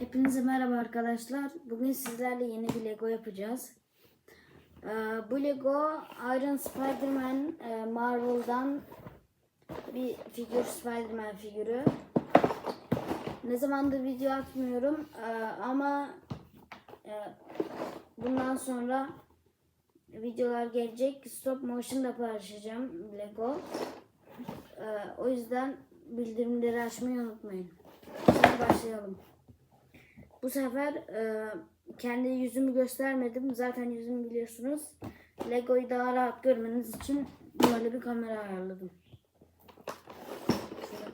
Hepinize merhaba arkadaşlar. Bugün sizlerle yeni bir Lego yapacağız. Ee, bu Lego Iron Spider-Man e, Marvel'dan bir figür Spider-Man figürü. Ne zamandır video atmıyorum Ee, ama e, bundan sonra videolar gelecek. Stop motion da paylaşacağım Lego. O yüzden bildirimleri açmayı unutmayın. Şimdi başlayalım. Bu sefer e, kendi yüzümü göstermedim. Zaten yüzümü biliyorsunuz. Lego'yu daha rahat görmeniz için böyle bir kamera ayarladım. Şöyle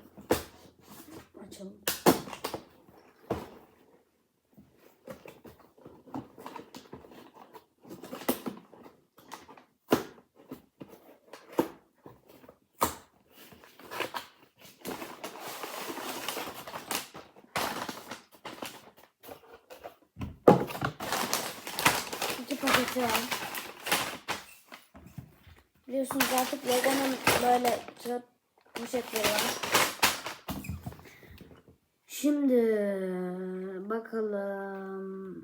açalım. Var. Biliyorsunuz artık Lego'nun böyle kağıt poşetleri var. Şimdi bakalım.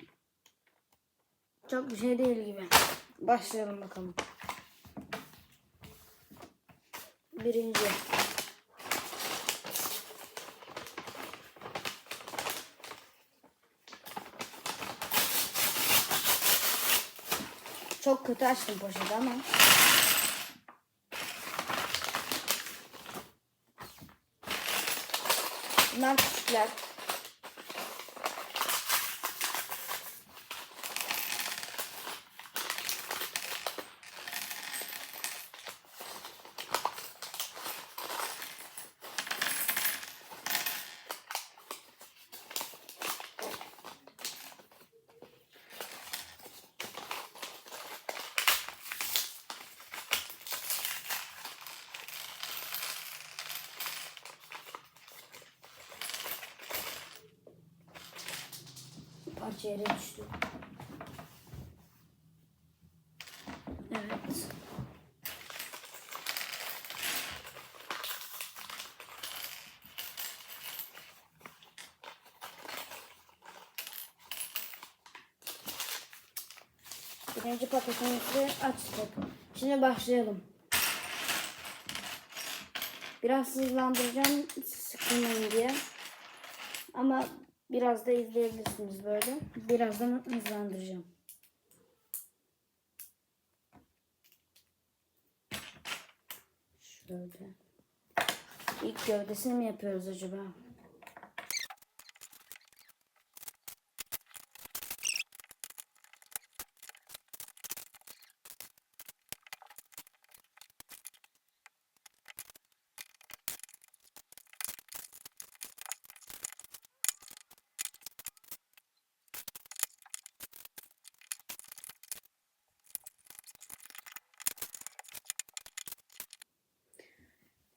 Çok bir şey değil gibi. Başlayalım bakalım. Birinci. Çok kötü açtım poşeti ama. Bunlar küçükler. Parça yere düştü. Evet. Birinci paketimizi açtık. Şimdi başlayalım. Biraz hızlandıracağım sıkılmayın diye. Ama biraz da izleyebilirsiniz böyle. Birazdan hızlandıracağım. Şöyle. İlk gövdesini mi yapıyoruz acaba?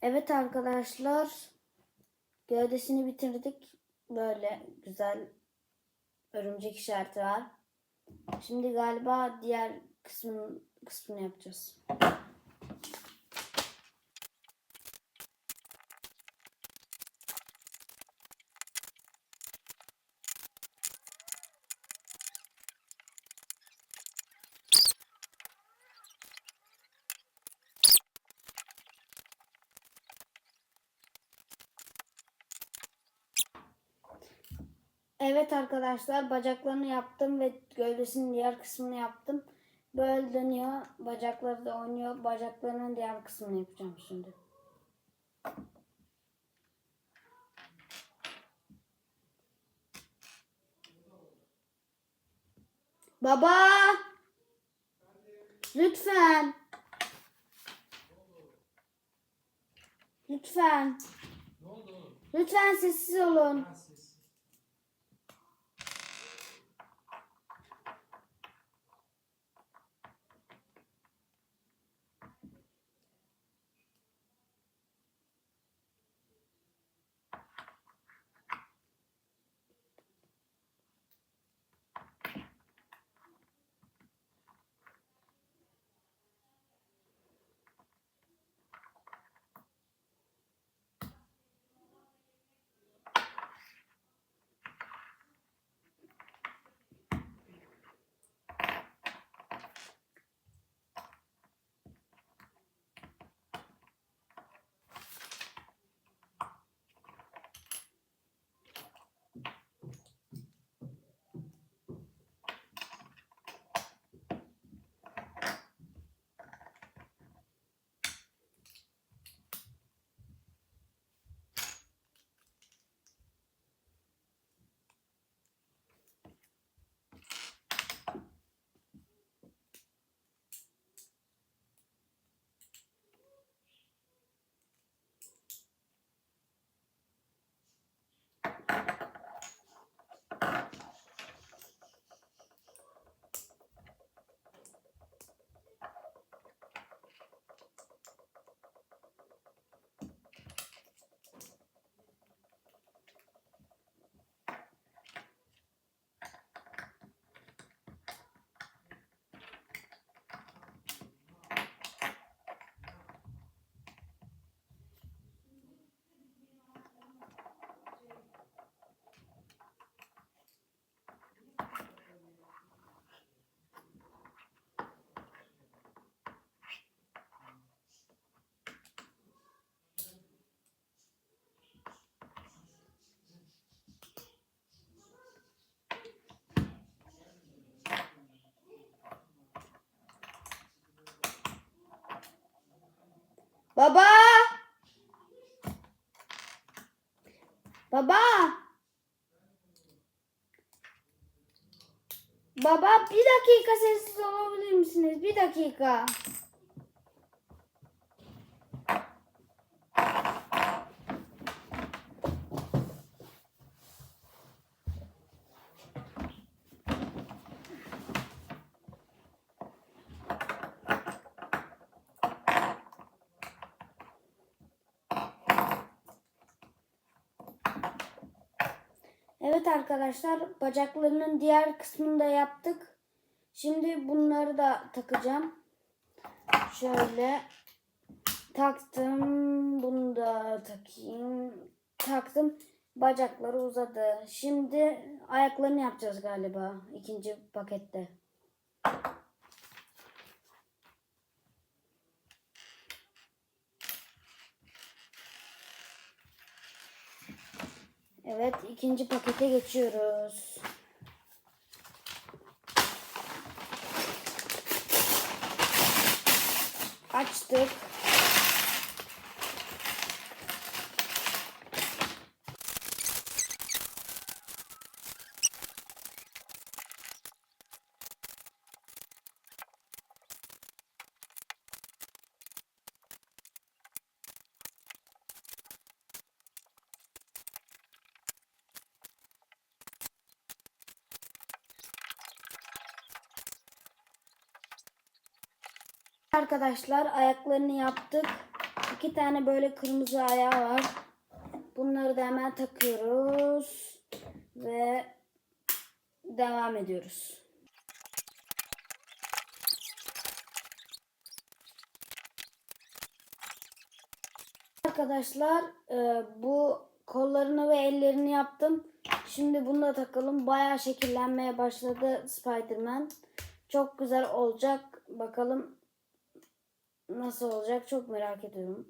Evet arkadaşlar. Gövdesini bitirdik. Böyle güzel örümcek işareti var. Şimdi galiba diğer kısmını, kısmını yapacağız. Evet arkadaşlar bacaklarını yaptım ve gövdesinin diğer kısmını yaptım. Böyle dönüyor. Bacakları da oynuyor. Bacaklarının diğer kısmını yapacağım şimdi. Baba! Lütfen. Lütfen. Lütfen sessiz olun. Baba! Baba! Baba bir dakika sessiz olabilir misiniz? Bir dakika. Evet arkadaşlar bacaklarının diğer kısmını da yaptık. Şimdi bunları da takacağım. Şöyle taktım. Bunu da takayım. Taktım. Bacakları uzadı. Şimdi ayaklarını yapacağız galiba ikinci pakette. Evet ikinci pakete geçiyoruz. Açtık. Arkadaşlar ayaklarını yaptık. İki tane böyle kırmızı ayağı var. Bunları da hemen takıyoruz. Ve devam ediyoruz. Arkadaşlar e, bu kollarını ve ellerini yaptım. Şimdi bunu da takalım. Bayağı şekillenmeye başladı Spiderman. Çok güzel olacak. Bakalım nasıl olacak çok merak ediyorum.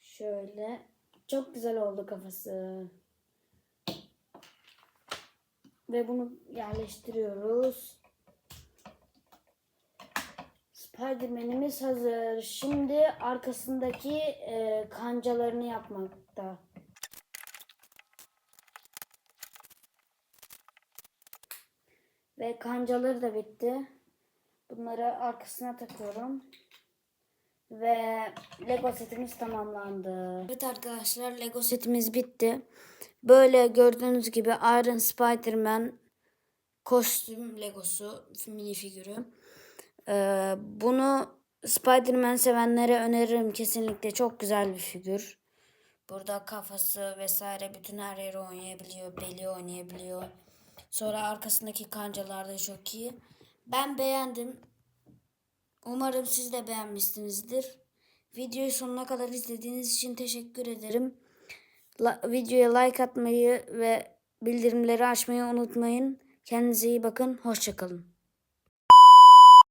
Şöyle çok güzel oldu kafası. Ve bunu yerleştiriyoruz. Spiderman'imiz hazır. Şimdi arkasındaki e, kancalarını yapmakta. Ve kancaları da bitti. Bunları arkasına takıyorum. Ve Lego setimiz tamamlandı. Evet arkadaşlar Lego setimiz bitti. Böyle gördüğünüz gibi Iron Spider-Man kostüm Legosu mini figürü. Ee, bunu Spider-Man sevenlere öneririm kesinlikle. Çok güzel bir figür. Burada kafası vesaire bütün her yeri oynayabiliyor. Beli oynayabiliyor. Sonra arkasındaki kancalar da çok iyi. Ben beğendim. Umarım siz de beğenmişsinizdir. Videoyu sonuna kadar izlediğiniz için teşekkür ederim. La- videoya like atmayı ve bildirimleri açmayı unutmayın. Kendinize iyi bakın. Hoşçakalın.